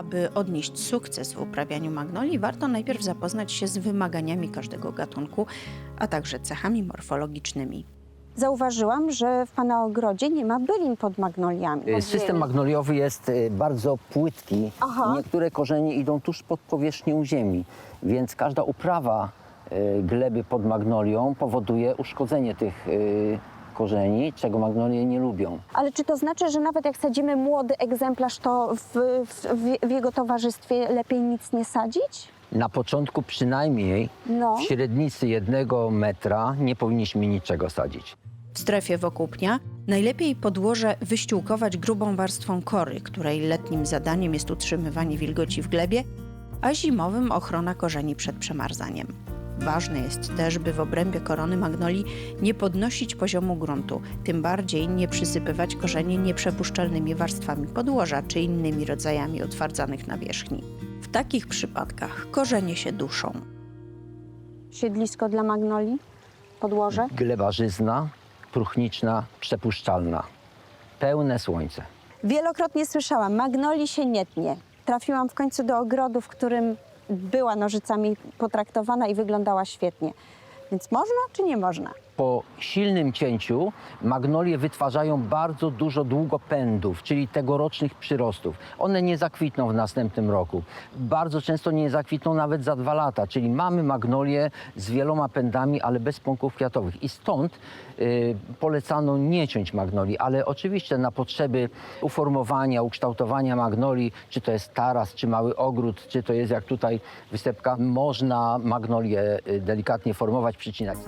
Aby odnieść sukces w uprawianiu magnolii, warto najpierw zapoznać się z wymaganiami każdego gatunku, a także cechami morfologicznymi. Zauważyłam, że w Pana ogrodzie nie ma bylin pod magnoliami. Y, System magnoliowy jest y, bardzo płytki. Aha. Niektóre korzenie idą tuż pod powierzchnią ziemi, więc każda uprawa y, gleby pod magnolią powoduje uszkodzenie tych y, korzeni, czego magnolie nie lubią. Ale czy to znaczy, że nawet jak sadzimy młody egzemplarz, to w, w, w- w jego towarzystwie lepiej nic nie sadzić? Na początku przynajmniej No. w średnicy jednego metra nie powinniśmy niczego sadzić. W strefie wokół pnia najlepiej podłoże wyściółkować grubą warstwą kory, której letnim zadaniem jest utrzymywanie wilgoci w glebie, a zimowym ochrona korzeni przed przemarzaniem. Ważne jest też, by w obrębie korony magnolii nie podnosić poziomu gruntu, tym bardziej nie przysypywać korzeni nieprzepuszczalnymi warstwami podłoża czy innymi rodzajami utwardzanych nawierzchni. W takich przypadkach korzenie się duszą. Siedlisko dla magnolii? Podłoże? Gleba żyzna, próchniczna, przepuszczalna. Pełne słońce. Wielokrotnie słyszałam, magnolii się nie tnie. Trafiłam w końcu do ogrodu, w którym była nożycami potraktowana i wyglądała świetnie. Więc można czy nie można? Po silnym cięciu magnolie wytwarzają bardzo dużo długopędów, czyli tegorocznych przyrostów. One nie zakwitną w następnym roku. Bardzo często nie zakwitną nawet za dwa lata, czyli mamy magnolie z wieloma pędami, ale bez pąków kwiatowych. I stąd y, polecano nie ciąć magnolii, ale oczywiście na potrzeby uformowania, ukształtowania magnolii, czy to jest taras, czy mały ogród, czy to jest jak tutaj występka, można magnolię y, delikatnie formować, przycinać.